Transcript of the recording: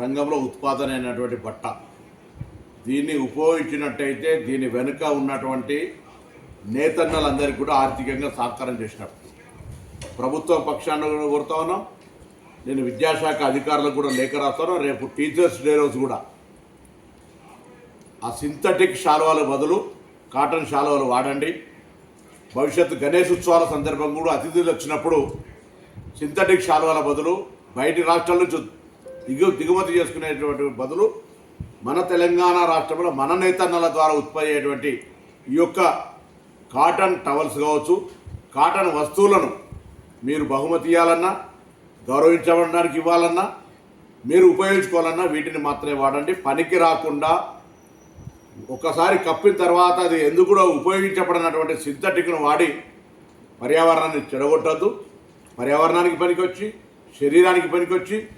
రంగంలో ఉత్పాదన అయినటువంటి బట్ట దీన్ని ఉపయోగించినట్టయితే దీని వెనుక ఉన్నటువంటి నేతన్నలందరికీ కూడా ఆర్థికంగా సహకారం చేసినప్పుడు ప్రభుత్వ పక్షాన్ని కూడా కోరుతా ఉన్నాం. నేను విద్యాశాఖ అధికారులకు కూడా లేఖ రాస్తాను రేపు టీచర్స్ డే రోజు కూడా. ఆ సింథటిక్ శాలువాల బదులు కాటన్ శాలువాలు వాడండి. భవిష్యత్తు గణేష్ ఉత్సవాల సందర్భం కూడా అతిథులు వచ్చినప్పుడు సింథటిక్ శాలువాల బదులు బయటి రాష్ట్రాల నుంచి దిగు దిగుమతి చేసుకునేటువంటి బదులు మన తెలంగాణ రాష్ట్రంలో మన నేతన్నల ద్వారా ఉత్పత్తి అయ్యేటువంటి ఈ యొక్క కాటన్ టవల్స్ కావచ్చు కాటన్ వస్తువులను మీరు బహుమతి ఇవ్వాలన్నా గౌరవించడానికి ఇవ్వాలన్నా మీరు ఉపయోగించుకోవాలన్నా వీటిని మాత్రమే వాడండి. పనికి రాకుండా ఒకసారి కప్పిన తర్వాత అది ఎందుకు కూడా ఉపయోగించబడినటువంటి సింథటిక్ను వాడి పర్యావరణాన్ని చెడగొట్టద్దు. పర్యావరణానికి పనికొచ్చి శరీరానికి పనికొచ్చి